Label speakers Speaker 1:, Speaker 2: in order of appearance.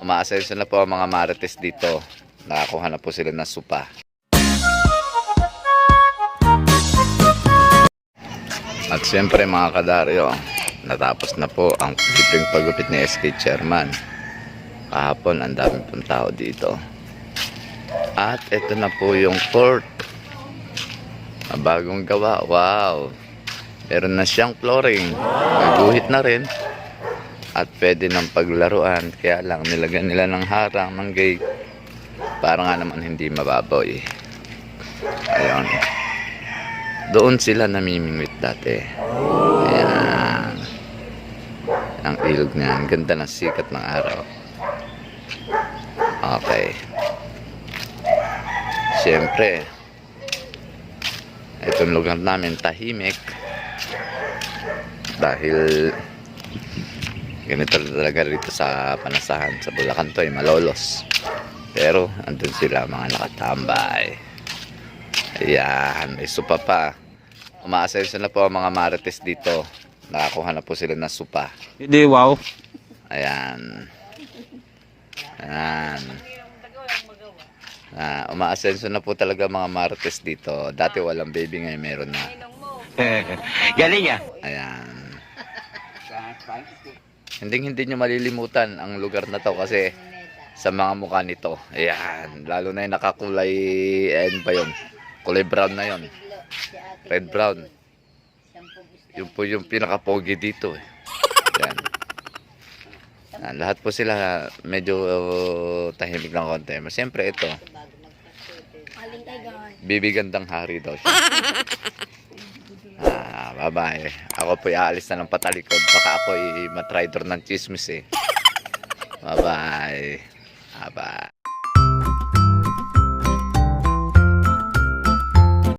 Speaker 1: Umaasenso na po ang mga marites dito. Nakakuha na po sila ng supa. At siyempre mga kadaryo, natapos na po ang libreng pagupit ni SK Chairman. Kahapon, ang daming pong tao dito. At ito na po yung court. Bagong gawa. Wow! Meron na siyang flooring. Naguhit na rin. At pwede ng paglaruan. Kaya lang, nilagyan nila ng harang, ng gate. Para nga naman hindi mababaw eh. Ayun. Doon sila namimingwit dati. Ayan. Ang ilog niya. Ang ganda ng sikat ng araw. Okay. Siyempre, itong lugar namin tahimik dahil ganito talaga rito sa panasahan sa Bulacan to ay malolos pero andun sila mga nakatambay ayan may supa pa umaasenso na po ang mga marites dito nakakuha na po sila ng supa
Speaker 2: Hindi, wow.
Speaker 1: Ayan. Ayan. Ah, umaasenso na po talaga mga marites dito. Dati walang baby ngayon meron na.
Speaker 2: Galing ah.
Speaker 1: Ayan. Hindi hindi nyo malilimutan ang lugar na to kasi sa mga mukha nito. Ayan. Lalo na yung nakakulay, ano pa yun? Kulay brown na yun. Red brown. Yun po yung pinaka-pogi dito eh. Ayan. Ah, lahat po sila medyo uh, tahimik ng konti. Siyempre ito, bibigandang hari daw siya. Ah, bye-bye. Ako po aalis na ng patalikod. Baka ako i matrider ng chismis eh. Bye-bye. Bye-bye.